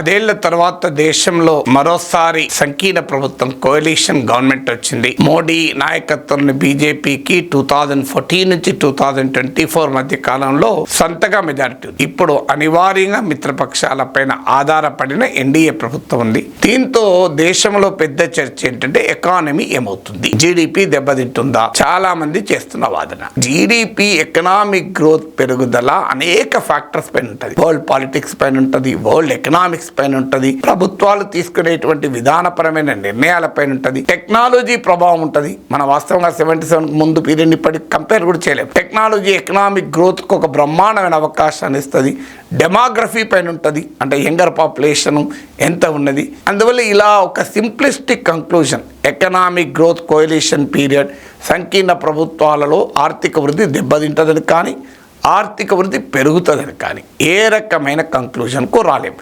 పదేళ్ళ తర్వాత దేశంలో మరోసారి సంకీర్ణ ప్రభుత్వం కోయలీషన్ గవర్నమెంట్ వచ్చింది. మోడీ నాయకత్వంలో బీజేపీకి టూ థౌజండ్ ఫోర్టీన్ నుంచి టూ థౌజండ్ ట్వంటీ ఫోర్ మధ్య కాలంలో సొంతగా మెజారిటీ ఇప్పుడు అనివార్యంగా మిత్రపక్షాల పైన ఆధారపడిన ఎన్డీఏ ప్రభుత్వం ఉంది. దీంతో దేశంలో పెద్ద చర్చ ఏంటంటే ఎకానమీ ఏమవుతుంది. జీడిపి దెబ్బతింటుందా? చాలా మంది చేస్తున్న వాదన. జీడిపి ఎకనామిక్ గ్రోత్ పెరుగుదల అనేక ఫ్యాక్టర్స్ పైన ఉంటుంది. వరల్డ్ పాలిటిక్స్ పైన ఉంటుంది. వరల్డ్ ఎకనామిక్స్ పైన ఉంటుంది ప్రభుత్వాలు తీసుకునేటువంటి విధానపరమైన నిర్ణయాల పైన ఉంటుంది టెక్నాలజీ ప్రభావం ఉంటుంది. మన వాస్తవంగా సెవెంటీ సెవెన్ ముందు పీరియడ్ ఇప్పటికి కంపేర్ కూడా చేయలేము టెక్నాలజీ ఎకనామిక్ గ్రోత్కి ఒక బ్రహ్మాండమైన అవకాశాన్ని ఇస్తుంది. డెమోగ్రఫీ పైన ఉంటుంది అంటే యంగర్ పాపులేషన్ ఎంత ఉన్నది. అందువల్ల ఇలా ఒక simplistic conclusion economic growth coalition period సంకీర్ణ ప్రభుత్వాలలో ఆర్థిక వృద్ధి దెబ్బతింటుందని కానీ ఆర్థిక వృద్ధి పెరుగుతుందని కానీ ఏ రకమైన కంక్లూజన్కు రాలేం.